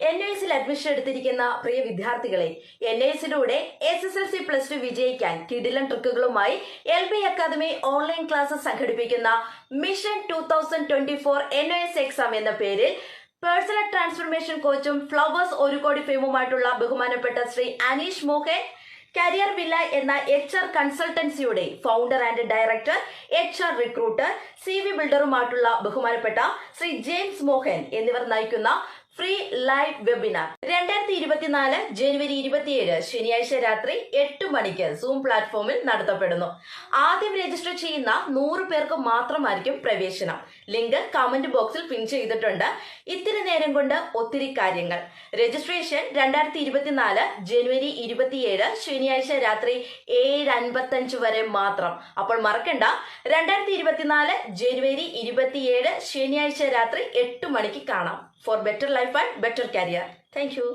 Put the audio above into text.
N എസിൽ admission എടുത്തിരിക്കുന്ന പ്രിയ വിദ്യാർത്ഥികളെ N എസിലൂടെ S S L C plus two വിജയിക്കാൻ കിടിലൻ ട്രിക്കുകളുമായി L B academy online class സംഘടിപ്പിക്കുന്ന mission two thousand twenty four N S exam എന്ന പേരിൽ പേഴ്സണൽ ട്രാൻസ്ഫോർമേഷൻ കോച്ചും ഫ്ലവേഴ്സ് ഒരു കോടി ഫെയിമുമായിട്ടുള്ള ബഹുമാനപ്പെട്ട ശ്രീ അനീഷ് മോഹൻ കരിയർ വില്ല എന്ന H R കൺസൾട്ടൻസിയുടെ founder and director H R recruiter C V ബിൽഡറുമായിട്ടുള്ള ബഹുമാനപ്പെട്ട ശ്രീ ജെയിംസ് മോഹൻ എന്നിവർ നയിക്കുന്ന ഫ്രീ ലൈവ് വെബിനാർ. രണ്ടായിരത്തി ഇരുപത്തിനാല് ജനുവരി ഇരുപത്തിയേഴ് ശനിയാഴ്ച രാത്രി എട്ട് മണിക്ക് സൂം പ്ലാറ്റ്ഫോമിൽ നടത്തപ്പെടുന്നു. ആദ്യം രജിസ്റ്റർ ചെയ്യുന്ന നൂറ് പേർക്ക് മാത്രമായിരിക്കും പ്രവേശനം. ലിങ്ക് കമന്റ് ബോക്സിൽ പിൻ ചെയ്തിട്ടുണ്ട്. ഇത്തിരി നേരം കൊണ്ട് ഒത്തിരി കാര്യങ്ങൾ. രജിസ്ട്രേഷൻ രണ്ടായിരത്തി ഇരുപത്തിനാല് ജനുവരി ഇരുപത്തിയേഴ് ശനിയാഴ്ച രാത്രി ഏഴ് അൻപത്തഞ്ച് വരെ മാത്രം. അപ്പോൾ മറക്കണ്ട. രണ്ടായിരത്തി ഇരുപത്തിനാല് ജനുവരി ഇരുപത്തിയേഴ് ശനിയാഴ്ച രാത്രി എട്ട് മണിക്ക് കാണാം. For better life and better career thank you